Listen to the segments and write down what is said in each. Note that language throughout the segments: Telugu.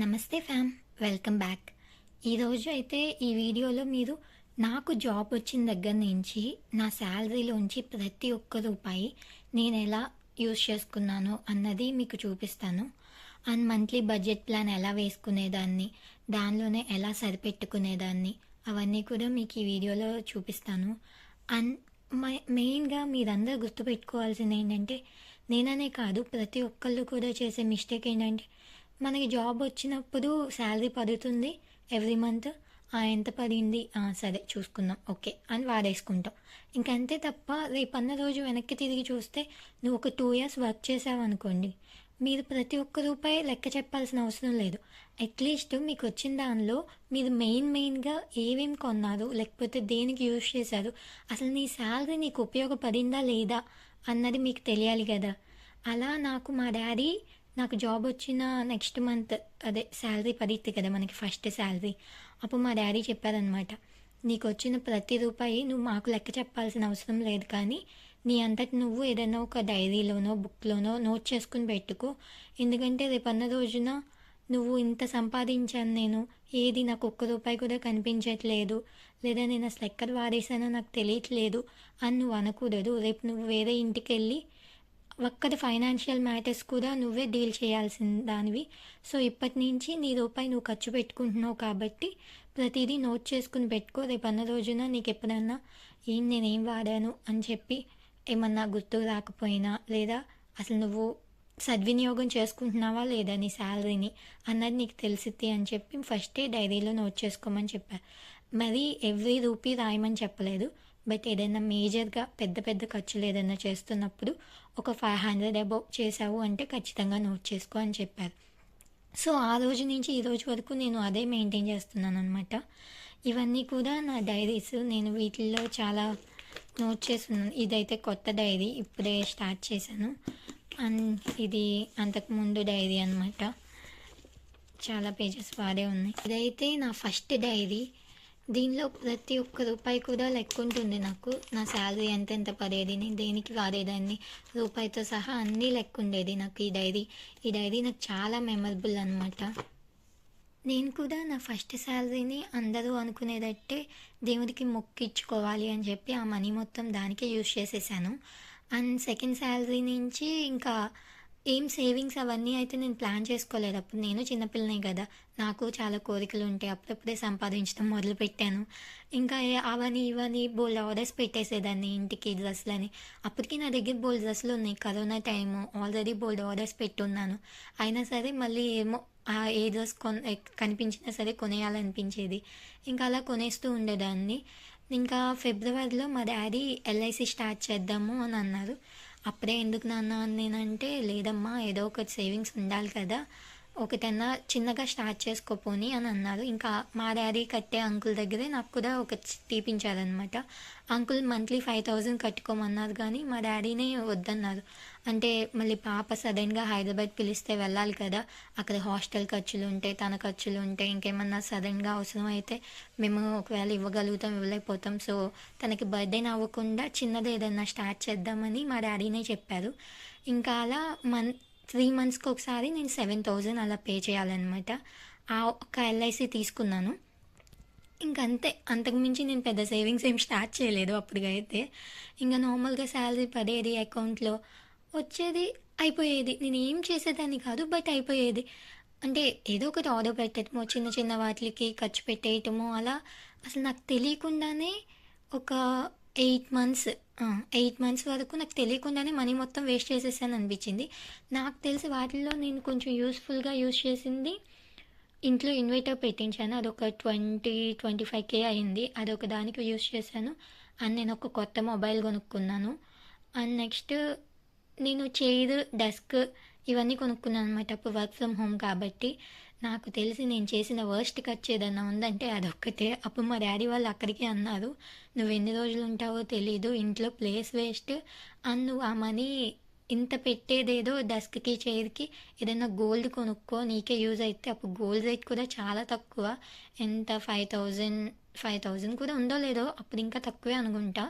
నమస్తే ఫ్యామ్ వెల్కమ్ బ్యాక్ ఈరోజు అయితే ఈ వీడియోలో మీరు నాకు జాబ్ వచ్చిన దగ్గర నుంచి నా శాలరీలోంచి ప్రతి ఒక్క రూపాయి నేను ఎలా యూజ్ చేసుకున్నాను అన్నది మీకు చూపిస్తాను. అండ్ మంత్లీ బడ్జెట్ ప్లాన్ ఎలా వేసుకునేదాన్ని దానిలోనే ఎలా సరిపెట్టుకునేదాన్ని అవన్నీ కూడా మీకు ఈ వీడియోలో చూపిస్తాను. అండ్ మెయిన్గా మీరందరూ గుర్తుపెట్టుకోవాల్సింది ఏంటంటే నేననే కాదు ప్రతి ఒక్కళ్ళు కూడా చేసే మిస్టేక్ ఏంటంటే మనకి జాబ్ వచ్చినప్పుడు శాలరీ పడుతుంది ఎవ్రీ మంత్. ఎంత పడింది సరే చూసుకుందాం. ఓకే అని వాడేసుకుంటాం. ఇంకంతే తప్ప రేపన్న రోజు వెనక్కి తిరిగి చూస్తే నువ్వు ఒక టూ ఇయర్స్ వర్క్ చేసావు అనుకోండి మీరు ప్రతి ఒక్క రూపాయి లెక్క చెప్పాల్సిన అవసరం లేదు. అట్లీస్ట్ మీకు వచ్చిన దానిలో మీరు మెయిన్ మెయిన్గా ఏమేమి కొన్నారు లేకపోతే దేనికి యూజ్ చేశారు అసలు నీ శాలరీ నీకు ఉపయోగపడిందా లేదా అన్నది మీకు తెలియాలి కదా. అలా నాకు మా డాడీ నాకు జాబ్ వచ్చిన నెక్స్ట్ మంత్ అదే శాలరీ పడిద్ది కదా మనకి ఫస్ట్ శాలరీ అప్పుడు మా డాడీ చెప్పారనమాట నీకు వచ్చిన ప్రతి రూపాయి నువ్వు మాకు లెక్క చెప్పాల్సిన అవసరం లేదు కానీ నీ అంతటి నువ్వు ఏదైనా ఒక డైరీలోనో బుక్లోనో నోట్ చేసుకుని పెట్టుకో. ఎందుకంటే రేపన్న రోజున నువ్వు ఇంత సంపాదించాను నేను ఏది నాకు ఒక్క రూపాయి కూడా కనిపించట్లేదు. లేదా నేను అసలు ఎక్కడ వాడేసానో నాకు తెలియట్లేదు అని నువ్వు అనకూడదు. రేపు నువ్వు వేరే ఇంటికి వెళ్ళి ఒక్కటి ఫైనాన్షియల్ మ్యాటర్స్ కూడా నువ్వే డీల్ చేయాల్సిన దానివి. సో ఇప్పటి నుంచి నీ రూపాయి నువ్వు ఖర్చు పెట్టుకుంటున్నావు కాబట్టి ప్రతిదీ నోట్ చేసుకుని పెట్టుకో. రేపు అన్న రోజున నీకు ఎప్పుడన్నా ఏం నేనేం వాడాను అని చెప్పి ఏమన్నా గుర్తు రాకపోయినా లేదా అసలు నువ్వు సద్వినియోగం చేసుకుంటున్నావా లేదా నీ శాలరీని అన్నది నీకు తెలిసిద్ది అని చెప్పి ఫస్టే డైరీలో నోట్ చేసుకోమని చెప్పారు మరి ఎవ్రీ రూపీ రాయమని చెప్పలేదు. బట్ ఏదైనా మేజర్గా పెద్ద పెద్ద ఖర్చులు ఏదైనా చేస్తున్నప్పుడు ఒక ఫైవ్ హండ్రెడ్ అబౌవ్ చేసావు అంటే ఖచ్చితంగా నోట్ చేసుకో అని చెప్పారు. సో ఆ రోజు నుంచి ఈ రోజు వరకు నేను అదే మెయింటైన్ చేస్తున్నాను అనమాట ఇవన్నీ కూడా నా డైరీస్ నేను వీటిల్లో చాలా నోట్ చేస్తున్నాను. ఇదైతే కొత్త డైరీ ఇప్పుడే స్టార్ట్ చేశాను. అండ్ ఇది అంతకుముందు డైరీ అనమాట చాలా పేజెస్ వాడే ఉన్నాయి. ఇదైతే నా ఫస్ట్ డైరీ. దీనిలో ప్రతి ఒక్క రూపాయి కూడా లెక్క ఉంటుంది నాకు. నా శాలరీ ఎంత ఎంత పడేది నేను దేనికి వాడేదాన్ని రూపాయితో సహా అన్నీ లెక్క ఉండేది నాకు ఈ డైరీ. ఈ డైరీ నాకు చాలా మెమరబుల్ అనమాట నేను కూడా నా ఫస్ట్ శాలరీని అందరూ అనుకునేటట్టే దేవుడికి మొక్కిచ్చుకోవాలి అని చెప్పి ఆ మనీ మొత్తం దానికే యూజ్ చేసేసాను. అండ్ సెకండ్ శాలరీ నుంచి ఇంకా ఏం సేవింగ్స్ అవన్నీ అయితే నేను ప్లాన్ చేసుకోలేదు. అప్పుడు నేను చిన్నపిల్లనే కదా. నాకు చాలా కోరికలు ఉంటాయి. అప్పుడప్పుడే సంపాదించడం మొదలుపెట్టాను. ఇంకా అవన్నీ అవని ఇవని బోల్డ్ ఆర్డర్స్ పెట్టేసేదాన్ని ఇంటికి డ్రెస్సులని. అప్పటికి నా దగ్గర బోల్డ్ డ్రెస్సులు ఉన్నాయి. కరోనా టైము ఆల్రెడీ బోల్డ్ ఆర్డర్స్ పెట్టున్నాను. అయినా సరే మళ్ళీ ఏమో ఏ డ్రెస్ కొన్ కనిపించినా సరే కొనేయాలనిపించేది. ఇంకా అలా కొనేస్తూ ఉండేదాన్ని. ఇంకా ఫిబ్రవరిలో మా డాడీ ఎల్ఐసి స్టార్ట్ చేద్దాము అని అన్నారు. అప్పుడే ఎందుకు నాన్న నేనంటే లేదమ్మా ఏదో ఒకటి సేవింగ్స్ ఉండాలి కదా. ఒకటన్నా చిన్నగా స్టార్ట్ చేసుకోపోని అని అన్నారు. ఇంకా మా డాడీ కట్టే అంకుల్ దగ్గరే నాకు కూడా ఒక తీపించారనమాట అంకుల్ మంత్లీ ఫైవ్ థౌజండ్ కట్టుకోమన్నారు కానీ మా డాడీనే వద్దన్నారు. అంటే మళ్ళీ పాప సడన్గా హైదరాబాద్ పిలిస్తే వెళ్ళాలి కదా. అక్కడ హాస్టల్ ఖర్చులు ఉంటాయి తన ఖర్చులు ఉంటాయి ఇంకేమన్నా సడన్గా అవసరం అయితే మేము ఒకవేళ ఇవ్వగలుగుతాం ఇవ్వలేకపోతాం. సో తనకి బర్త్డే అవ్వకుండా చిన్నది ఏదైనా స్టార్ట్ చేద్దామని మా డాడీనే చెప్పారు. ఇంకా అలా మన్ త్రీ మంత్స్కి ఒకసారి నేను సెవెన్ థౌజండ్ అలా పే చేయాలన్నమాట. ఆ ఒక్క ఎల్ఐసి తీసుకున్నాను. ఇంకంతే అంతకుమించి నేను పెద్ద సేవింగ్స్ ఏం స్టార్ట్ చేయలేదు అప్పటికైతే. ఇంకా నార్మల్గా శాలరీ పడేది అకౌంట్లో వచ్చేది అయిపోయేది. నేను ఏం చేసేదాన్ని కాదు బట్ అయిపోయేది. అంటే ఏదో ఒకటి ఆర్డర్ పెట్టడమో చిన్న చిన్న వాటికి ఖర్చు పెట్టేయటమో అలా. అసలు నాకు తెలియకుండానే ఒక ఎయిట్ మంత్స్ ఎయిట్ మంత్స్ వరకు నాకు తెలియకుండానే మనీ మొత్తం వేస్ట్ చేసేసాను అనిపించింది. నాకు తెలిసి వాటిల్లో నేను కొంచెం యూస్ఫుల్గా యూస్ చేసింది ఇంట్లో ఇన్వర్టర్ పెట్టించాను. అదొక ట్వంటీ ట్వంటీ ఫైవ్ కే అయింది. అదొక దానికి యూస్ చేశాను. అండ్ నేను ఒక కొత్త మొబైల్ కొనుక్కున్నాను. అండ్ నెక్స్ట్ నేను చైర్ డెస్క్ ఇవన్నీ కొనుక్కున్నాను అనమాట అప్పుడు వర్క్ ఫ్రమ్ హోమ్ కాబట్టి. నాకు తెలిసి నేను చేసిన వర్స్ట్ ఖర్చు ఏదన్నా ఉందంటే అదొక్కటే. అప్పుడు మా డాడీ వాళ్ళు అక్కడికే అన్నారు నువ్వు ఎన్ని రోజులు ఉంటావో తెలీదు ఇంట్లో ప్లేస్ వేస్ట్ అండ్ నువ్వు ఆ మనీ ఇంత పెట్టేదేదో డెస్క్కి చైర్కి ఏదైనా గోల్డ్ కొనుక్కో నీకే యూజ్ అయితే అప్పుడు గోల్డ్ రేట్ కూడా చాలా తక్కువ. ఎంత? ఫైవ్ థౌజండ్ ఫైవ్ థౌజండ్ కూడా ఉందో లేదో అప్పుడు ఇంకా తక్కువే అనుకుంటా.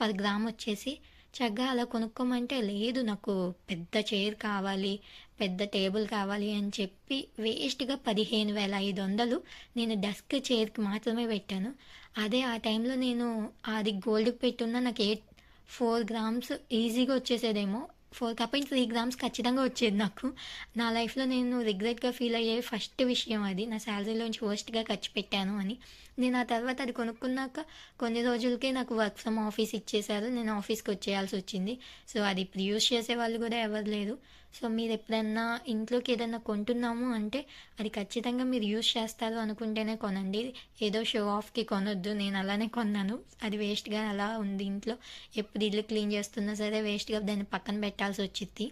పర్ గ్రామ్ వచ్చేసి చక్కగా అలా కొనుక్కోమంటే లేదు నాకు పెద్ద చైర్ కావాలి పెద్ద టేబుల్ కావాలి అని చెప్పి వేస్ట్గా పదిహేను వేల ఐదు వందలు నేను డెస్క్ చైర్కి మాత్రమే పెట్టాను. అదే ఆ టైంలో నేను అది గోల్డ్కి పెట్టున్న నాకు ఎయిట్ ఫోర్ గ్రామ్స్ ఈజీగా వచ్చేసేదేమో. ఫోర్ పాయింట్ త్రీ గ్రామ్స్ ఖచ్చితంగా వచ్చేది నాకు. నా లైఫ్లో నేను రిగ్రెట్గా ఫీల్ అయ్యే ఫస్ట్ విషయం అది. నా శాలరీలోంచి వర్స్ట్గా ఖర్చు పెట్టాను అని. నేను ఆ తర్వాత అది కొనుక్కున్నాక కొన్ని రోజులకే నాకు వర్క్ ఫ్రమ్ ఆఫీస్ ఇచ్చేశారు. నేను ఆఫీస్కి వచ్చేయాల్సి వచ్చింది. సో అది ఇప్పుడు యూస్ చేసే వాళ్ళు కూడా ఎవరు లేరు. సో మీరు ఎప్పుడన్నా ఇంట్లోకి ఏదైనా కొంటున్నాము అంటే అది ఖచ్చితంగా మీరు యూస్ చేస్తారు అనుకుంటేనే కొనండి. ఏదో షో ఆఫ్కి కొనొద్దు నేను అలానే కొన్నాను. అది వేస్ట్గా అలా ఉంది ఇంట్లో. ఎప్పుడు ఇల్లు క్లీన్ చేస్తున్నా సరే వేస్ట్గా దాన్ని పక్కన పెట్టాల్సి వచ్చింది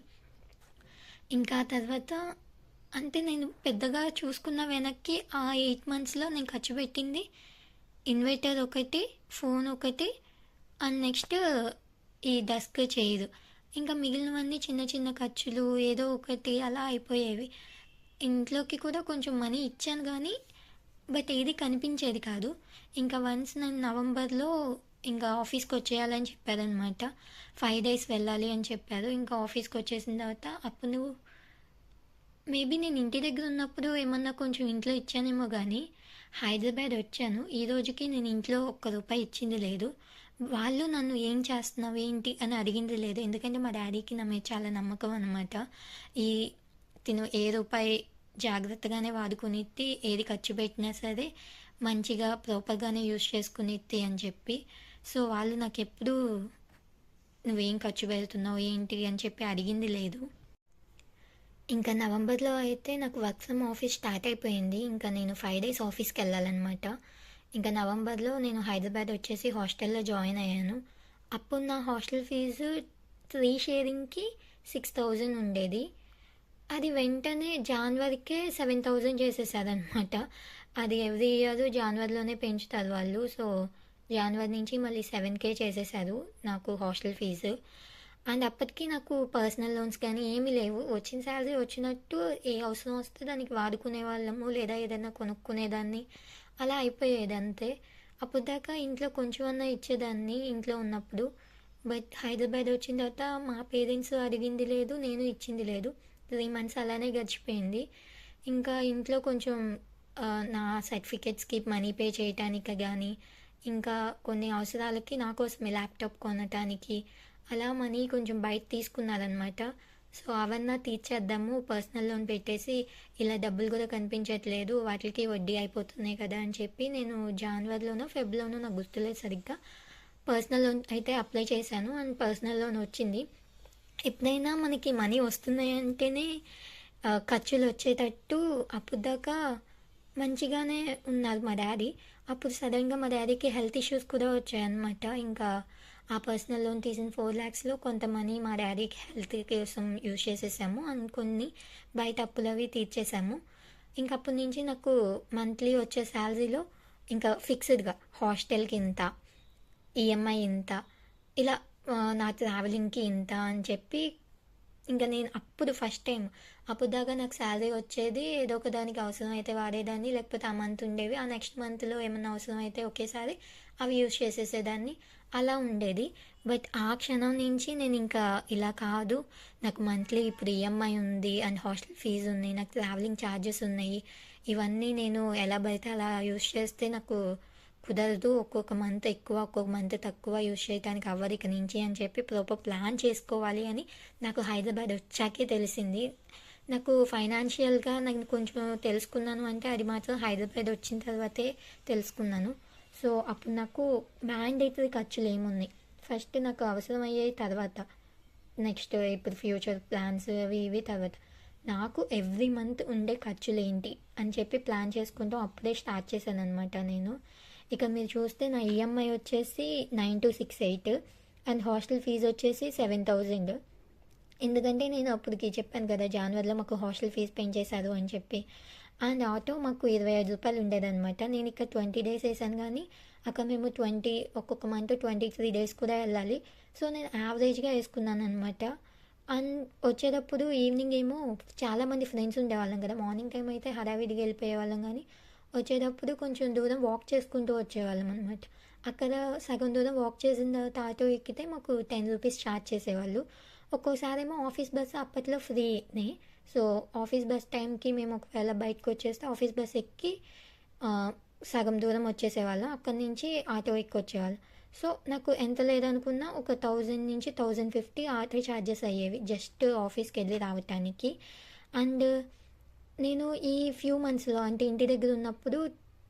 ఇంకా తర్వాత అంటే నేను పెద్దగా చూసుకున్న వెనక్కి ఆ ఎయిట్ మంత్స్లో నేను ఖర్చు పెట్టింది ఇన్వర్టర్ ఒకటి ఫోన్ ఒకటి అండ్ నెక్స్ట్ ఈ డస్క్ చేయదు. ఇంకా మిగిలినవన్నీ చిన్న చిన్న ఖర్చులు ఏదో ఒకటి అలా అయిపోయేవి. ఇంట్లోకి కూడా కొంచెం మనీ ఇచ్చాను కానీ బట్ ఏది కనిపించేది కాదు. ఇంకా వన్స్ నేను నవంబర్లో ఇంకా ఆఫీస్కి వచ్చేయాలని చెప్పారనమాట ఫైవ్ డేస్ వెళ్ళాలి అని చెప్పారు. ఇంకా ఆఫీస్కి వచ్చేసిన తర్వాత అప్పుడు నువ్వు మేబీ నేను ఇంటి దగ్గర ఉన్నప్పుడు ఏమన్నా కొంచెం ఇంట్లో ఇచ్చానేమో కానీ హైదరాబాద్ వచ్చాను. ఈ రోజుకి నేను ఇంట్లో ఒక్క రూపాయి ఇచ్చింది లేదు. వాళ్ళు నన్ను ఏం చేస్తున్నావు ఏంటి అని అడిగింది లేదు. ఎందుకంటే మా డాడీకి నా మీద చాలా నమ్మకం అనమాట ఈ తిను ఏ రూపాయి జాగ్రత్తగానే వాడుకునిద్ది ఏది ఖర్చు పెట్టినా సరే మంచిగా ప్రాపర్గానే యూస్ చేసుకునిద్ది అని చెప్పి. సో వాళ్ళు నాకు ఎప్పుడూ నువ్వేం ఖర్చు పెడుతున్నావు ఏంటి అని చెప్పి అడిగింది లేదు. ఇంకా నవంబర్లో అయితే నాకు వర్క్ ఫ్రమ్ ఆఫీస్ స్టార్ట్ అయిపోయింది. ఇంకా నేను ఫైవ్ డేస్ ఆఫీస్కి వెళ్ళాలన్నమాట. ఇంకా నవంబర్లో నేను హైదరాబాద్ వచ్చేసి హాస్టల్లో జాయిన్ అయ్యాను. అప్పుడు నా హాస్టల్ ఫీజు త్రీ షేరింగ్కి సిక్స్ థౌజండ్ ఉండేది. అది వెంటనే జాన్వరికే సెవెన్ థౌజండ్ చేసేసారనమాట అది ఎవ్రీ ఇయర్ జాన్వరిలోనే పెంచుతారు వాళ్ళు. సో జనవరి నుంచి మళ్ళీ సెవెన్ కే చేసేసారు నాకు హాస్టల్ ఫీజు. అండ్ అప్పటికి నాకు పర్సనల్ లోన్స్ కానీ ఏమీ లేవు. వచ్చిన శాలరీ వచ్చినట్టు ఏ అవసరం వస్తే దానికి వాడుకునే వాళ్ళము లేదా ఏదైనా కొనుక్కునేదాన్ని అలా అయిపోయేది అంతే. అప్పుడు దాకా ఇంట్లో కొంచెం అన్నా ఇచ్చేదాన్ని ఇంట్లో ఉన్నప్పుడు. బట్ హైదరాబాద్ వచ్చిన తర్వాత మా పేరెంట్స్ అడిగింది లేదు నేను ఇచ్చింది లేదు. త్రీ మంత్స్ అలానే గడిచిపోయింది. ఇంకా ఇంట్లో కొంచెం నా సర్టిఫికెట్స్కి మనీ పే చేయటానికి కానీ ఇంకా కొన్ని అవసరాలకి నా కోసమే ల్యాప్టాప్ కొనటానికి అలా మనీ కొంచెం బయట తీసుకున్నారనమాట సో అవన్నా తీర్చేద్దాము పర్సనల్ లోన్ పెట్టేసి ఇలా డబ్బులు కూడా కనిపించట్లేదు వాటికి వడ్డీ అయిపోతున్నాయి కదా అని చెప్పి నేను జనవరిలోనో ఫెబ్లోనో నాకు గుర్తులేదు సరిగ్గా. పర్సనల్ లోన్ అయితే అప్లై చేశాను అండ్ పర్సనల్ లోన్ వచ్చింది. ఎప్పుడైనా మనకి మనీ వస్తున్నాయి అంటేనే ఖర్చులు వచ్చేటట్టు అప్పుడు దాకా మంచిగానే ఉన్నారు మా డాడీ. అప్పుడు సడన్గా మా డాడీకి హెల్త్ ఇష్యూస్ కూడా వచ్చాయన్నమాట. ఇంకా ఆ పర్సనల్ లోన్ తీసిన ఫోర్ ల్యాక్స్లో కొంత మనీ మా డాడీకి హెల్త్ కోసం యూజ్ చేసేసాము. అండ్ కొన్ని బయట అప్పులు అవి తీర్చేసాము. ఇంకా అప్పటి నుంచి నాకు మంత్లీ వచ్చే శాలరీలో ఇంకా ఫిక్స్డ్గా హాస్టల్కి ఇంత ఈఎంఐ ఇంత ఇలా నా ట్రావెలింగ్కి ఇంత అని చెప్పి ఇంకా నేను అప్పుడు ఫస్ట్ టైం అప్పుడు దాకా నాకు శాలరీ వచ్చేది ఏదో ఒక దానికి అవసరం అయితే వాడేదాన్ని లేకపోతే ఆ మంత్ ఉండేవి. ఆ నెక్స్ట్ మంత్లో ఏమైనా అవసరం అయితే ఒకేసారి అవి యూజ్ చేసేసేదాన్ని. అలా ఉండేది. బట్ ఆ క్షణం నుంచి నేను ఇంకా ఇలా కాదు. నాకు మంత్లీ ఇప్పుడు ఈఎంఐ ఉంది అండ్ హాస్టల్ ఫీజు ఉంది నాకు ట్రావెలింగ్ ఛార్జెస్ ఉన్నాయి. ఇవన్నీ నేను ఎలా పడితే అలా యూజ్ చేస్తే నాకు కుదరదు. ఒక్కొక్క మంత్ ఎక్కువ ఒక్కొక్క మంత్ తక్కువ యూజ్ చేయడానికి అవ్వదు ఇక నుంచి అని చెప్పి ప్రాపర్ ప్లాన్ చేసుకోవాలి అని నాకు హైదరాబాద్ వచ్చాకే తెలిసింది. నాకు ఫైనాన్షియల్గా నాకు కొంచెం తెలుసుకున్నాను అంటే అది మాత్రం హైదరాబాద్ వచ్చిన తర్వాతే తెలుసుకున్నాను. సో అప్పుడు నాకు మ్యాండేటరీ ఖర్చులు ఏమున్నాయి ఫస్ట్ నాకు అవసరమయ్యే తర్వాత. నెక్స్ట్ ఇప్పుడు ఫ్యూచర్ ప్లాన్స్ అవి ఇవి తర్వాత. నాకు ఎవ్రీ మంత్ ఉండే ఖర్చులు ఏంటి అని చెప్పి ప్లాన్ చేసుకుంటూ అప్పుడే స్టార్ట్ చేశాను అనమాట నేను. ఇక మీరు చూస్తే నా ఈఎంఐ వచ్చేసి nine two six eight and hostel fees వచ్చేసి సెవెన్ థౌజండ్. ఎందుకంటే నేను అప్పటికి చెప్పాను కదా జనవరిలో మాకు హాస్టల్ ఫీజు పెంచేశారు అని చెప్పి. అండ్ ఆటో మాకు ఇరవై ఐదు రూపాయలు ఉండేదన్నమాట. నేను ఇక్కడ ట్వంటీ డేస్ వేసాను కానీ అక్కడ మేము ట్వంటీ ఒక్కొక్క మంత్ ట్వంటీ త్రీ డేస్ కూడా వెళ్ళాలి. సో నేను యావరేజ్గా వేసుకున్నాను అనమాట అండ్ వచ్చేటప్పుడు ఈవినింగ్ ఏమో చాలామంది ఫ్రెండ్స్ ఉండేవాళ్ళం కదా. మార్నింగ్ టైం అయితే హడావిడిగా వెళ్ళిపోయే వాళ్ళం కానీ వచ్చేటప్పుడు కొంచెం దూరం వాక్ చేసుకుంటూ వచ్చేవాళ్ళం అనమాట అక్కడ సగం దూరం వాక్ చేసిన తర్వాత ఆటో ఎక్కితే మాకు టెన్ రూపీస్ ఛార్జ్ చేసేవాళ్ళు. ఒక్కోసారి ఏమో ఆఫీస్ బస్సు అప్పట్లో ఫ్రీనే. సో ఆఫీస్ బస్ టైంకి మేము ఒకవేళ బయటకు వచ్చేస్తే ఆఫీస్ బస్ ఎక్కి సగం దూరం వచ్చేసేవాళ్ళం. అక్కడి నుంచి ఆటో ఎక్కి వచ్చేవాళ్ళం సో నాకు ఎంత లేదనుకున్నా ఒక థౌజండ్ నుంచి థౌజండ్ ఫిఫ్టీ ఆటో ఛార్జెస్ అయ్యేవి జస్ట్ ఆఫీస్కి వెళ్ళి రావటానికి. అండ్ నేను ఈ ఫ్యూ మంత్స్లో అంటే ఇంటి దగ్గర ఉన్నప్పుడు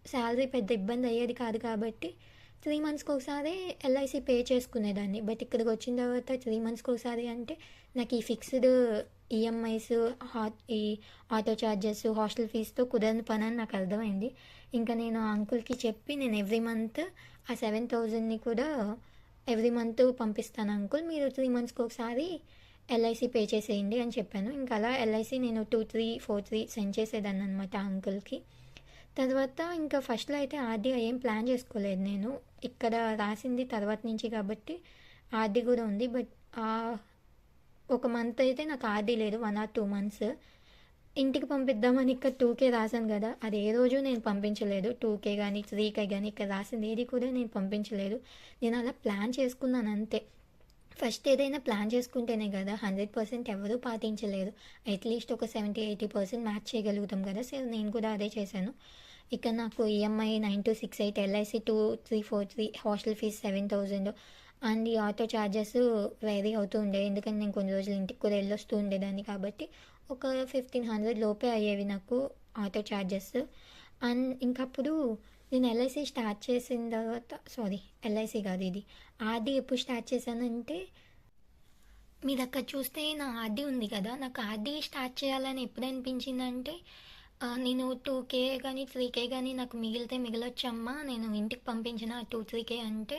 శాలరీ పెద్ద ఇబ్బంది అయ్యేది కాదు కాబట్టి త్రీ మంత్స్కి ఒకసారి ఎల్ఐసి పే చేసుకునేదాన్ని. బట్ ఇక్కడికి వచ్చిన తర్వాత త్రీ మంత్స్కి ఒకసారి అంటే నాకు ఈ ఫిక్స్డ్ ఈఎంఐస్ హా ఈ ఆటో ఛార్జెస్ హాస్టల్ ఫీజుతో కుదరని పని అని నాకు అర్థమైంది. ఇంకా నేను ఆ అంకుల్కి చెప్పి నేను ఎవ్రీ మంత్ ఆ సెవెన్ థౌజండ్ని కూడా ఎవ్రీ మంత్ పంపిస్తాను అంకుల్. మీరు త్రీ మంత్స్కి ఒకసారి ఎల్ఐసి పే చేసేయండి అని చెప్పాను. ఇంకా అలా ఎల్ఐసి నేను two three four three send చేసేదాన్ని అనమాట అంకుల్కి. తర్వాత ఇంకా ఫస్ట్లో అయితే ఆర్డీ ఏం ప్లాన్ చేసుకోలేదు నేను. ఇక్కడ రాసింది తర్వాత నుంచి కాబట్టి ఆర్డీ కూడా ఉంది. బట్ ఒక మంత్ అయితే నాకు ఆర్డీ లేదు వన్ ఆర్ టూ మంత్స్ ఇంటికి పంపిద్దామని ఇక్కడ టూకే రాశాను కదా అది ఏ రోజు నేను పంపించలేదు. టూకే కానీ త్రీకే కానీ ఇక్కడ రాసింది ఏది కూడా నేను పంపించలేదు. నేను అలా ప్లాన్ చేసుకున్నాను అంతే. ఫస్ట్ ఏదైనా ప్లాన్ చేసుకుంటేనే కదా హండ్రెడ్ పర్సెంట్ ఎవరూ పాటించలేదు. అట్లీస్ట్ ఒక సెవెంటీ ఎయిటీ పర్సెంట్ మ్యాచ్ చేయగలుగుతాం కదా సో నేను కూడా అదే చేశాను. ఇక్కడ నాకు EMI nine two six eight LIC two three four three hostel fees seven thousand and ఈ ఆటో ఛార్జెస్ వేరీ అవుతూ ఉండే ఎందుకంటే నేను కొన్ని రోజులు ఇంటికి కూడా వెళ్ళొస్తూ ఉండేదాన్ని కాబట్టి ఒక ఫిఫ్టీన్ హండ్రెడ్ లోపే అయ్యేవి నాకు ఆటో ఛార్జెస్ అండ్ ఇంకప్పుడు నేను ఎల్ఐసి స్టార్ట్ చేసిన తర్వాత సారీ ఎల్ఐసి కాదు ఇది. ఆర్డీ ఎప్పుడు స్టార్ట్ చేశానంటే మీరు అక్కడ చూస్తే నా ఆర్డీ ఉంది కదా. నాకు ఆర్డీ స్టార్ట్ చేయాలని ఎప్పుడు అనిపించిందంటే నేను టూ కే కానీ త్రీ కే కానీ నాకు మిగిలితే మిగిలొచ్చమ్మా నేను ఇంటికి పంపించిన టూ త్రీ కే అంటే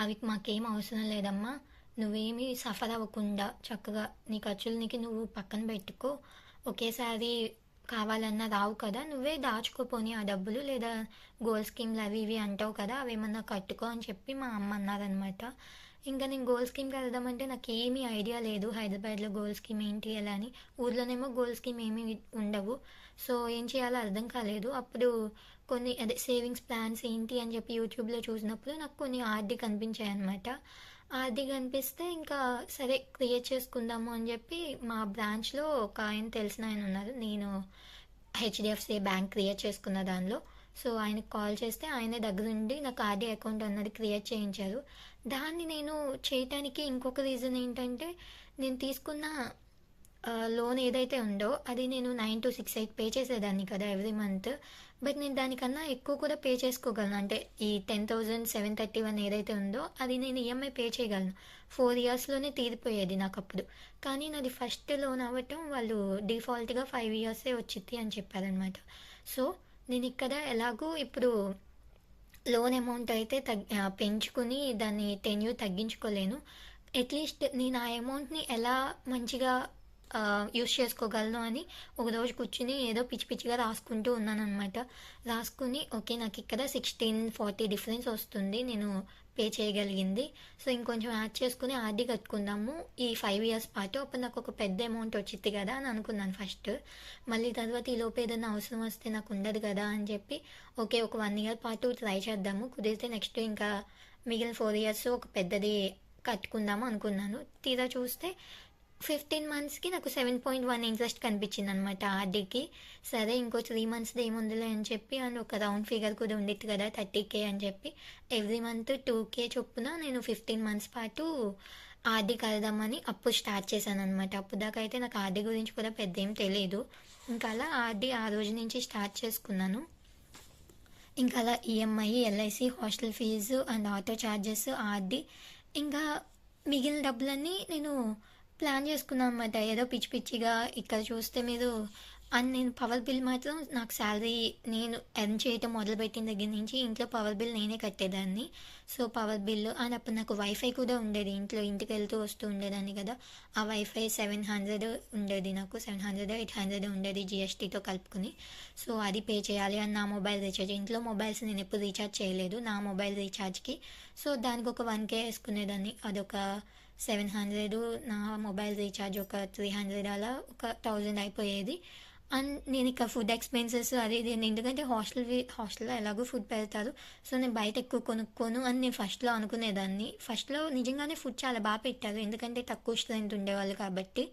అవి మాకేం అవసరం లేదమ్మా. నువ్వేమీ సఫర్ అవ్వకుండా చక్కగా నీ ఖర్చులు నీకు నువ్వు పక్కన పెట్టుకో. ఒకేసారి కావాలన్నా రావు కదా. నువ్వే దాచుకోపోని ఆ డబ్బులు లేదా గోల్ స్కీమ్లు అవి ఇవి అంటావు కదా. అవి ఏమన్నా కట్టుకో అని చెప్పి మా అమ్మ అన్నారనమాట ఇంకా నేను గోల్డ్ స్కీమ్కి వెళ్దామంటే నాకు ఏమీ ఐడియా లేదు. హైదరాబాద్లో గోల్ స్కీమ్ ఏంటి ఎలా అని. ఊర్లోనేమో గోల్డ్ స్కీమ్ ఏమీ ఉండవు. సో ఏం చేయాలో అర్థం కాలేదు. అప్పుడు కొన్ని అదే సేవింగ్స్ ప్లాన్స్ ఏంటి అని చెప్పి యూట్యూబ్లో చూసినప్పుడు నాకు కొన్ని ఆర్డీ కనిపించాయి అనమాట ఆర్డీ కనిపిస్తే ఇంకా సరే క్రియేట్ చేసుకుందాము అని చెప్పి మా బ్రాంచ్లో ఒక ఆయన తెలిసిన ఆయన ఉన్నారు. నేను హెచ్డిఎఫ్సి బ్యాంక్ క్రియేట్ చేసుకున్న దానిలో. సో ఆయనకు కాల్ చేస్తే ఆయన దగ్గరుండి నాకు ఆర్డీ అకౌంట్ అన్నది క్రియేట్ చేయించారు. దాన్ని నేను చేయటానికి ఇంకొక రీజన్ ఏంటంటే నేను తీసుకున్న లోన్ ఏదైతే ఉందో అది నేను nine two six eight pay చేసేదాన్ని కదా ఎవ్రీ మంత్. బట్ నేను దానికన్నా ఎక్కువ కూడా పే చేసుకోగలను. అంటే ఈ ten thousand seven thirty one ఏదైతే ఉందో అది నేను ఈఎంఐ పే చేయగలను. ఫోర్ ఇయర్స్లోనే తీరిపోయేది నాకు అప్పుడు. కానీ నాది ఫస్ట్ లోన్ అవ్వటం వాళ్ళు డిఫాల్ట్గా ఫైవ్ ఇయర్సే వచ్చింది అని చెప్పారనమాట సో నేను ఇక్కడ ఎలాగో ఇప్పుడు లోన్ అమౌంట్ అయితే తగ్ పెంచుకుని దాన్ని టెన్యూ తగ్గించుకోలేను. అట్లీస్ట్ నేను ఆ అమౌంట్ని ఎలా మంచిగా యూస్ చేసుకోగలను అని ఒక రోజు కూర్చుని ఏదో పిచ్చి పిచ్చిగా రాసుకుంటూ ఉన్నాను అనమాట రాసుకుని ఓకే నాకు ఇక్కడ సిక్స్టీన్ ఫార్టీ డిఫరెన్స్ వస్తుంది. నేను పే చేయగలిగింది. సో ఇంకొంచెం యాడ్ చేసుకుని ఆర్డీ కట్టుకుందాము. ఈ ఫైవ్ ఇయర్స్ పాటు అప్పుడు నాకు ఒక పెద్ద అమౌంట్ వచ్చింది కదా అని అనుకున్నాను ఫస్ట్ మళ్ళీ తర్వాత ఈ లోపు ఏదైనా అవసరం వస్తే నాకు ఉండదు కదా అని చెప్పి ఓకే ఒక వన్ ఇయర్ పాటు ట్రై చేద్దాము. కుదిరితే నెక్స్ట్ ఇంకా మిగిలిన ఫోర్ ఇయర్స్ ఒక పెద్దది కట్టుకుందాము అనుకున్నాను. తీరా చూస్తే ఫిఫ్టీన్ మంత్స్కి నాకు సెవెన్ పాయింట్ వన్ ఇంట్రెస్ట్ కనిపించింది అనమాట ఆర్డీకి సరే ఇంకో త్రీ మంత్స్ది ఏముందిలే అని చెప్పి అండ్ ఒక రౌండ్ ఫిగర్ కూడా ఉండిద్ది కదా థర్టీ కే అని చెప్పి. ఎవ్రీ మంత్ టూ కే చొప్పున నేను ఫిఫ్టీన్ మంత్స్ పాటు ఆర్డీ కడదామని అప్పుడు స్టార్ట్ చేశాను అనమాట అప్పుడు దాకా అయితే నాకు ఆర్డీ గురించి కూడా పెద్ద ఏం తెలియదు ఇంకా అలా ఆర్డీ ఆ రోజు నుంచి స్టార్ట్ చేసుకున్నాను. ఇంకా అలా EMI LIC hostel fees and auto charges RD ఇంకా మిగిలిన డబ్బులన్నీ నేను ప్లాన్ చేసుకున్నాం. అనమాట ఏదో పిచ్చి పిచ్చిగా ఇక్కడ చూస్తే మీరు అండ్ నేను పవర్ బిల్ మాత్రం నాకు శాలరీ నేను ఎర్న్ చేయటం మొదలుపెట్టిన దగ్గర నుంచి ఇంట్లో పవర్ బిల్ నేనే కట్టేదాన్ని. సో పవర్ బిల్ అండ్ అప్పుడు నాకు వైఫై కూడా ఉండేది. ఇంట్లో ఇంటికి వెళ్తూ వస్తూ ఉండేదాన్ని కదా. ఆ వైఫై సెవెన్ హండ్రెడ్ ఉండేది నాకు. సెవెన్ హండ్రెడ్ ఎయిట్ హండ్రెడ్ ఉండేది జిఎస్టీతో కలుపుకుని. సో అది పే చేయాలి అని నా మొబైల్ రీఛార్జ్ ఇంట్లో మొబైల్స్ నేను ఎప్పుడు రీఛార్జ్ చేయలేదు. నా మొబైల్ రీఛార్జ్కి. సో దానికి ఒక వన్ కే వేసుకునేదాన్ని. అదొక సెవెన్ హండ్రెడ్ నా మొబైల్ రీఛార్జ్ ఒక త్రీ హండ్రెడ్ అలా ఒక థౌజండ్ అయిపోయేది. అండ్ నేను ఇక ఫుడ్ ఎక్స్పెన్సెస్ అది ఇది ఎందుకంటే హాస్టల్ హాస్టల్లో ఎలాగో ఫుడ్ పెడతారు. సో నేను బయట ఎక్కువ కొనుక్కోను అని నేను ఫస్ట్లో అనుకునేదాన్ని. ఫస్ట్లో నిజంగానే ఫుడ్ చాలా బాగా పెట్టారు. ఎందుకంటే తక్కువ స్ట్రెంత్ ఉండేవాళ్ళు కాబట్టి.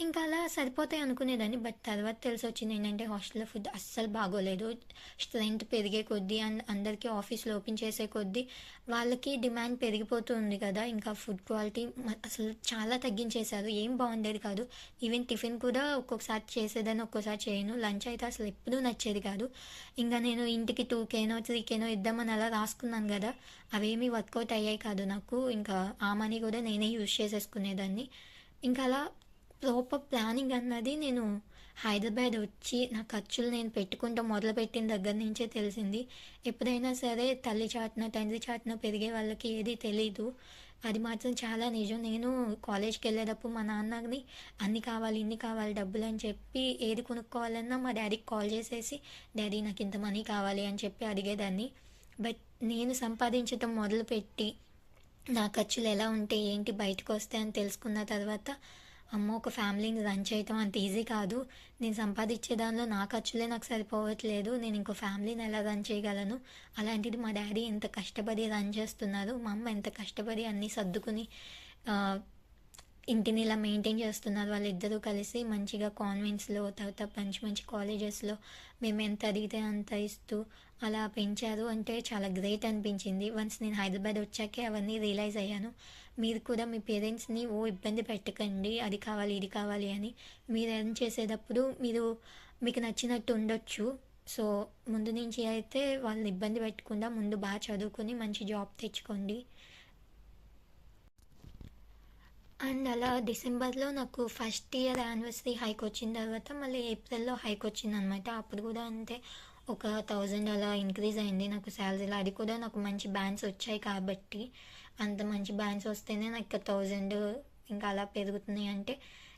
ఇంకా అలా సరిపోతాయి అనుకునేదాన్ని బట్ తర్వాత తెలిసి వచ్చింది ఏంటంటే హాస్టల్లో ఫుడ్ అస్సలు బాగోలేదు. స్ట్రెంత్ పెరిగే కొద్దీ అండ్ అందరికీ ఆఫీస్లో ఓపెన్ చేసే కొద్దీ వాళ్ళకి డిమాండ్ పెరిగిపోతుంది కదా. ఇంకా ఫుడ్ క్వాలిటీ అసలు చాలా తగ్గించేశారు. ఏం బాగుండేది కాదు. ఈవెన్ టిఫిన్ కూడా ఒక్కొక్కసారి చేసేదని ఒక్కోసారి చేయను. లంచ్ అయితే అసలు ఎప్పుడూ నచ్చేది కాదు. ఇంకా నేను ఇంటికి టూ త్రీకేనో త్రీ ఇద్దామని అలా రాసుకున్నాను కదా. అవేమీ వర్కౌట్ అయ్యాయి కాదు నాకు. ఇంకా ఆ మనీ కూడా నేనే యూజ్ చేసేసుకునేదాన్ని. ఇంకా అలా ప్రాపర్ ప్లానింగ్ అన్నది నేను హైదరాబాద్ వచ్చి నా ఖర్చులు నేను పెట్టుకుంటూ మొదలుపెట్టిన దగ్గర నుంచే తెలిసింది. ఎప్పుడైనా సరే తల్లి చాటున తండ్రి చాటున పెరిగే వాళ్ళకి ఏది తెలీదు. అది మాత్రం చాలా నిజం. నేను కాలేజ్కి వెళ్ళేటప్పుడు మా నాన్నని అన్ని కావాలి ఇన్ని కావాలి డబ్బులు అని చెప్పి ఏది కొనుక్కోవాలన్నా మా డాడీకి కాల్ చేసేసి డాడీ నాకు ఇంత మనీ కావాలి అని చెప్పి అడిగేదాన్ని. బట్ నేను సంపాదించటం మొదలుపెట్టి నా ఖర్చులు ఎలా ఉంటే ఏంటి బయటకు వస్తాయని తెలుసుకున్న తర్వాత అమ్మో ఒక ఫ్యామిలీని రన్ చేయటం అంత ఈజీ కాదు. నేను సంపాదించే దానిలో నా ఖర్చులే నాకు సరిపోవట్లేదు. నేను ఇంకో ఫ్యామిలీని ఎలా రన్ చేయగలను? అలాంటిది మా డాడీ ఎంత కష్టపడి రన్ చేస్తున్నారు మా అమ్మ ఎంత కష్టపడి అన్నీ సర్దుకుని ఇంటిని ఇలా మెయింటైన్ చేస్తున్నారు. వాళ్ళిద్దరూ కలిసి మంచిగా కాన్వెంట్స్లో తర్వాత మంచి మంచి కాలేజెస్లో మేము ఎంత అడిగితే అంత ఇస్తూ అలా పెంచారు. అంటే చాలా గ్రేట్ అనిపించింది. వన్స్ నేను హైదరాబాద్ వచ్చాకే అవన్నీ రియలైజ్ అయ్యాను. మీరు కూడా మీ పేరెంట్స్ని ఓ ఇబ్బంది పెట్టకండి. అది కావాలి ఇది కావాలి అని మీరు ఎర్న్ చేసేటప్పుడు మీరు మీకు నచ్చినట్టు ఉండొచ్చు. సో ముందు నుంచి అయితే వాళ్ళని ఇబ్బంది పెట్టకుండా ముందు బాగా చదువుకొని మంచి జాబ్ తెచ్చుకోండి. అండ్ అలా డిసెంబర్లో నాకు ఫస్ట్ ఇయర్ యానివర్సరీ హైక్ వచ్చిన తర్వాత మళ్ళీ ఏప్రిల్లో హైక్ వచ్చింది అనమాట అప్పుడు కూడా అంతే ఒక థౌజండ్ అలా ఇంక్రీజ్ అయింది నాకు శాలరీలో అది కూడా నాకు మంచి బ్యాండ్స్ వచ్చాయి కాబట్టి అంత మంచి బ్యాండ్స్ వస్తేనే నాకు థౌజండ్ ఇంకా అలా పెరుగుతున్నాయి అంటే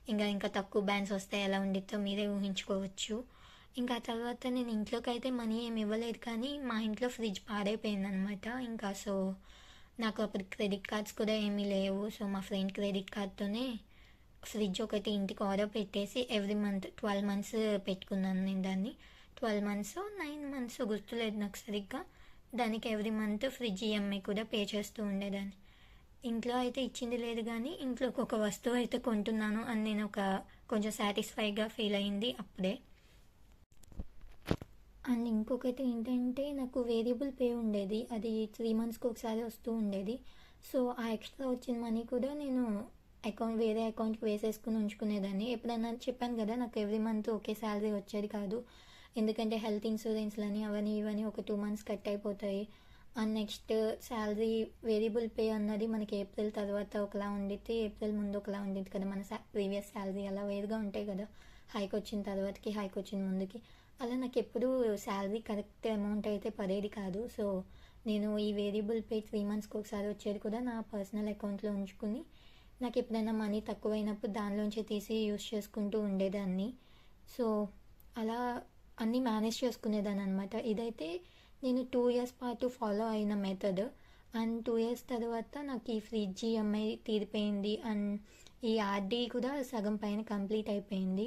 ఇంకా ఇంకా తక్కువ బ్యాండ్స్ వస్తే ఎలా ఉండిద్దో మీరే ఊహించుకోవచ్చు. ఇంకా తర్వాత నేను ఇంట్లోకి అయితే మనీ ఏమి ఇవ్వలేదు కానీ మా ఇంట్లో ఫ్రిడ్జ్ పాడైపోయింది అనమాట ఇంకా సో నాకు అప్పుడు క్రెడిట్ కార్డ్స్ కూడా ఏమీ లేవు. సో మా ఫ్రెండ్ క్రెడిట్ కార్డ్తోనే ఫ్రిడ్జ్ ఒకటి ఇంటికి ఆర్డర్ పెట్టేసి ఎవ్రీ మంత్ ట్వెల్వ్ మంత్స్ పెట్టుకున్నాను నేను దాన్ని. ట్వెల్వ్ మంత్స్ నైన్ మంత్స్ గుర్తులేదు నాకు సరిగ్గా. దానికి ఎవ్రీ మంత్ ఫ్రిడ్జ్ ఈఎంఐ కూడా పే చేస్తూ ఉండేదాన్ని. ఇంట్లో అయితే ఇచ్చింది లేదు కానీ ఇంట్లోకి ఒక వస్తువు అయితే కొంటున్నాను అని నేను ఒక కొంచెం సాటిస్ఫైగా ఫీల్ అయింది అప్పుడే. అండ్ ఇంకొకటి ఏంటంటే నాకు వేరియబుల్ పే ఉండేది. అది త్రీ మంత్స్కి ఒకసారి వస్తూ ఉండేది. సో ఆ ఎక్స్ట్రా వచ్చిన మనీ కూడా నేను అకౌంట్ వేరే అకౌంట్కి వేసేసుకుని ఉంచుకునేదాన్ని. ఎప్పుడైనా చెప్పాను కదా నాకు ఎవ్రీ మంత్ ఒకే శాలరీ వచ్చేది కాదు. ఎందుకంటే హెల్త్ ఇన్సూరెన్స్లని అవన్నీ ఇవన్నీ ఒక టూ మంత్స్ కట్ అయిపోతాయి. And next salary variable pay అన్నది మనకి ఏప్రిల్ తర్వాత ఒకలా ఉండిద్ది. ఏప్రిల్ ముందు ఒకలా ఉండిద్ది కదా మన ప్రీవియస్ శాలరీ అలా వేరుగా ఉంటాయి కదా. హైక్ వచ్చిన తర్వాతకి హైక్ వచ్చిన ముందుకి. అలా నాకు ఎప్పుడూ శాలరీ కరెక్ట్ అమౌంట్ అయితే పడేది కాదు. సో నేను ఈ వేరియబుల్ పే త్రీ మంత్స్కి ఒకసారి వచ్చేది కూడా నా పర్సనల్ అకౌంట్లో ఉంచుకుని నాకు ఎప్పుడైనా మనీ తక్కువైనప్పుడు దానిలోంచి తీసి యూస్ చేసుకుంటూ ఉండేదాన్ని. సో అలా అన్నీ మేనేజ్ చేసుకునేదాన్ని అనమాట ఇదైతే నేను టూ ఇయర్స్ పాటు ఫాలో అయిన మెథడ్. అండ్ టూ ఇయర్స్ తర్వాత నాకు ఈ ఫ్రిడ్జ్ ఈఎంఐ తీరిపోయింది. అండ్ ఈ ఆర్డీ కూడా సగం పైన కంప్లీట్ అయిపోయింది.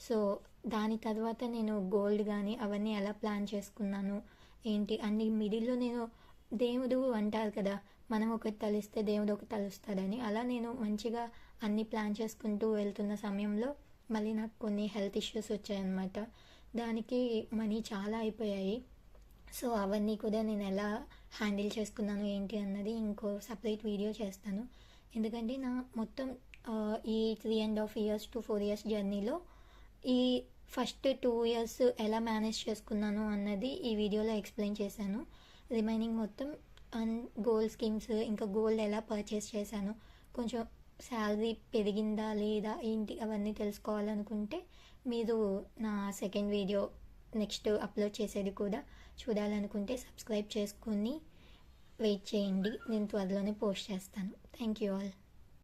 సో దాని తర్వాత నేను గోల్డ్ కానీ అవన్నీ ఎలా ప్లాన్ చేసుకున్నాను ఏంటి అన్ని మిడిల్లో నేను దేవుడు అంటారు కదా మనం ఒకటి తలిస్తే దేవుడు ఒకటి తలుస్తాడని. అలా నేను మంచిగా అన్ని ప్లాన్ చేసుకుంటూ వెళ్తున్న సమయంలో మళ్ళీ నాకు కొన్ని హెల్త్ ఇష్యూస్ వచ్చాయన్నమాట. దానికి మనీ చాలా అయిపోయాయి. సో అవన్నీ కూడా నేను ఎలా హ్యాండిల్ చేసుకున్నాను ఏంటి అన్నది ఇంకో సపరేట్ వీడియో చేస్తాను. ఎందుకంటే నా మొత్తం ఈ three and half years to four years జర్నీలో ఈ ఫస్ట్ టూ ఇయర్స్ ఎలా మేనేజ్ చేసుకున్నాను అన్నది ఈ వీడియోలో ఎక్స్ప్లెయిన్ చేశాను. రిమైనింగ్ మొత్తం అండ్ గోల్డ్ స్కీమ్స్ ఇంకా గోల్డ్ ఎలా పర్చేస్ చేశాను కొంచెం శాలరీ పెరిగిందా లేదా ఏంటి అవన్నీ తెలుసుకోవాలనుకుంటే మీరు నా సెకండ్ వీడియో నెక్స్ట్ అప్లోడ్ చేసేది కూడా చూడాలనుకుంటే సబ్స్క్రైబ్ చేసుకొని వెయిట్ చేయండి. నేను త్వరలోనే పోస్ట్ చేస్తాను. Thank you all